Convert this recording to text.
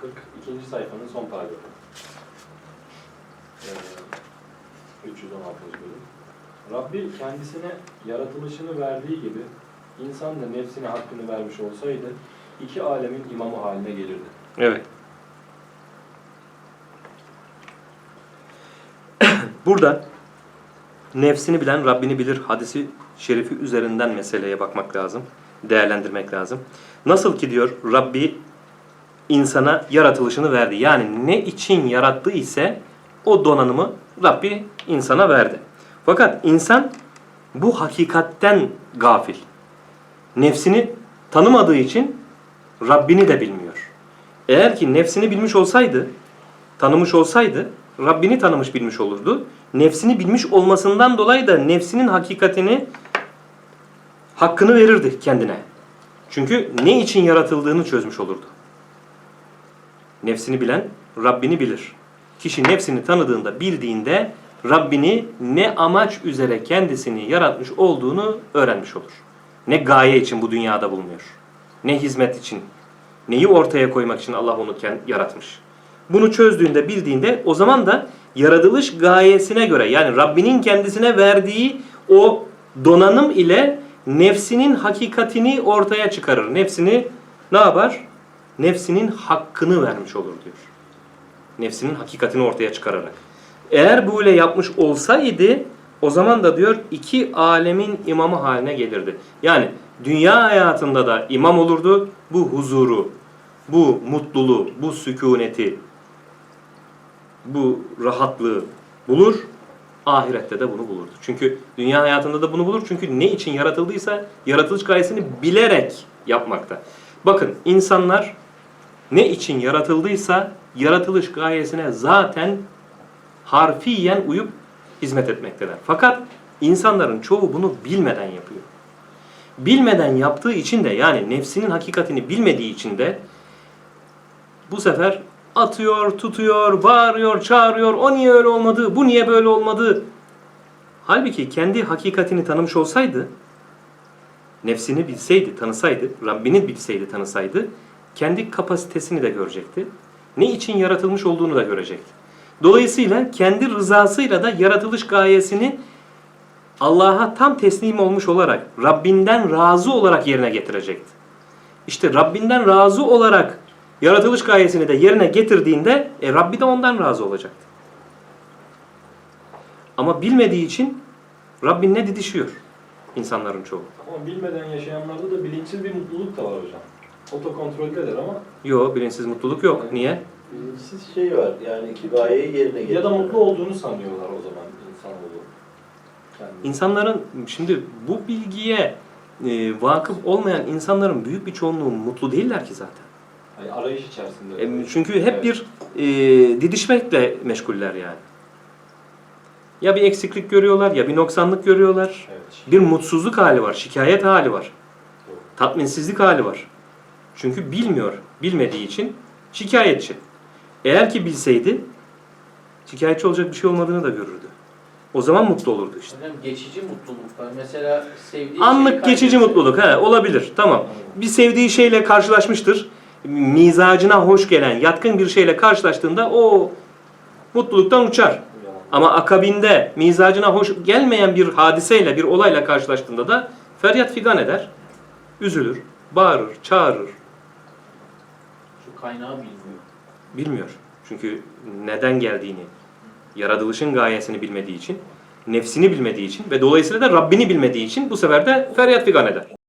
42. sayfanın son paragrafı. Ee, 316. bölüm. Rabbi kendisine yaratılışını verdiği gibi insan da nefsine hakkını vermiş olsaydı iki alemin imamı haline gelirdi. Evet. Burada nefsini bilen Rabbini bilir hadisi şerifi üzerinden meseleye bakmak lazım. Değerlendirmek lazım. Nasıl ki diyor Rabbi insana yaratılışını verdi. Yani ne için yarattığı ise o donanımı Rabbi insana verdi. Fakat insan bu hakikatten gafil. Nefsini tanımadığı için Rabbini de bilmiyor. Eğer ki nefsini bilmiş olsaydı, tanımış olsaydı, Rabbini tanımış bilmiş olurdu. Nefsini bilmiş olmasından dolayı da nefsinin hakikatini, hakkını verirdi kendine. Çünkü ne için yaratıldığını çözmüş olurdu. Nefsini bilen Rabbini bilir. Kişi nefsini tanıdığında, bildiğinde Rabbini ne amaç üzere kendisini yaratmış olduğunu öğrenmiş olur. Ne gaye için bu dünyada bulunuyor. Ne hizmet için. Neyi ortaya koymak için Allah onu yaratmış. Bunu çözdüğünde, bildiğinde o zaman da yaratılış gayesine göre yani Rabbinin kendisine verdiği o donanım ile nefsinin hakikatini ortaya çıkarır. Nefsini ne yapar? Nefsinin hakkını vermiş olur diyor. Nefsinin hakikatini ortaya çıkararak. Eğer böyle yapmış olsaydı o zaman da diyor iki alemin imamı haline gelirdi. Yani dünya hayatında da imam olurdu. Bu huzuru, bu mutluluğu, bu sükuneti, bu rahatlığı bulur. Ahirette de bunu bulurdu. Çünkü dünya hayatında da bunu bulur. Çünkü ne için yaratıldıysa yaratılış gayesini bilerek yapmakta. Bakın insanlar ne için yaratıldıysa yaratılış gayesine zaten harfiyen uyup hizmet etmekteler. Fakat insanların çoğu bunu bilmeden yapıyor. Bilmeden yaptığı için de yani nefsinin hakikatini bilmediği için de bu sefer atıyor, tutuyor, bağırıyor, çağırıyor. O niye öyle olmadı? Bu niye böyle olmadı? Halbuki kendi hakikatini tanımış olsaydı, nefsini bilseydi, tanısaydı, Rabbini bilseydi, tanısaydı, kendi kapasitesini de görecekti. Ne için yaratılmış olduğunu da görecekti. Dolayısıyla kendi rızasıyla da yaratılış gayesini Allah'a tam teslim olmuş olarak, Rabbinden razı olarak yerine getirecekti. İşte Rabbinden razı olarak yaratılış gayesini de yerine getirdiğinde e, Rabbi de ondan razı olacaktı. Ama bilmediği için Rabbinle didişiyor insanların çoğu. Ama bilmeden yaşayanlarda da bilinçsiz bir mutluluk da var hocam. Otokontroldeler ama Yok bilinçsiz mutluluk yok. Niye? Bilinçsiz şey var yani ki gayeyi yerine getiriyor. ya da mutlu olduğunu sanıyorlar o zaman insanoğlu. İnsanların şimdi bu bilgiye e, vakıf olmayan insanların büyük bir çoğunluğu mutlu değiller ki zaten. Yani arayış içerisinde. E, çünkü hep Evet. bir e, didişmekle meşguller yani. Ya bir eksiklik görüyorlar ya bir noksanlık görüyorlar. Evet. Bir mutsuzluk hali var, şikayet hali var. Doğru. Tatminsizlik hali var. Çünkü bilmiyor, bilmediği için şikayetçi. Eğer ki bilseydi şikayetçi olacak bir şey olmadığını da görürdü. O zaman mutlu olurdu işte. Hocam geçici mutluluk var. Mesela sevdiği Anlık şeyi geçici mutluluk he, olabilir tamam. Bir sevdiği şeyle karşılaşmıştır. Mizacına hoş gelen, yatkın bir şeyle karşılaştığında o mutluluktan uçar. Ama akabinde mizacına hoş gelmeyen bir hadiseyle, bir olayla karşılaştığında da feryat figan eder. Üzülür, bağırır, çağırır. Kaynağı bilmiyor. Bilmiyor. Çünkü neden geldiğini, yaratılışın gayesini bilmediği için, nefsini bilmediği için ve dolayısıyla da Rabbini bilmediği için bu sefer de feryat figan eder.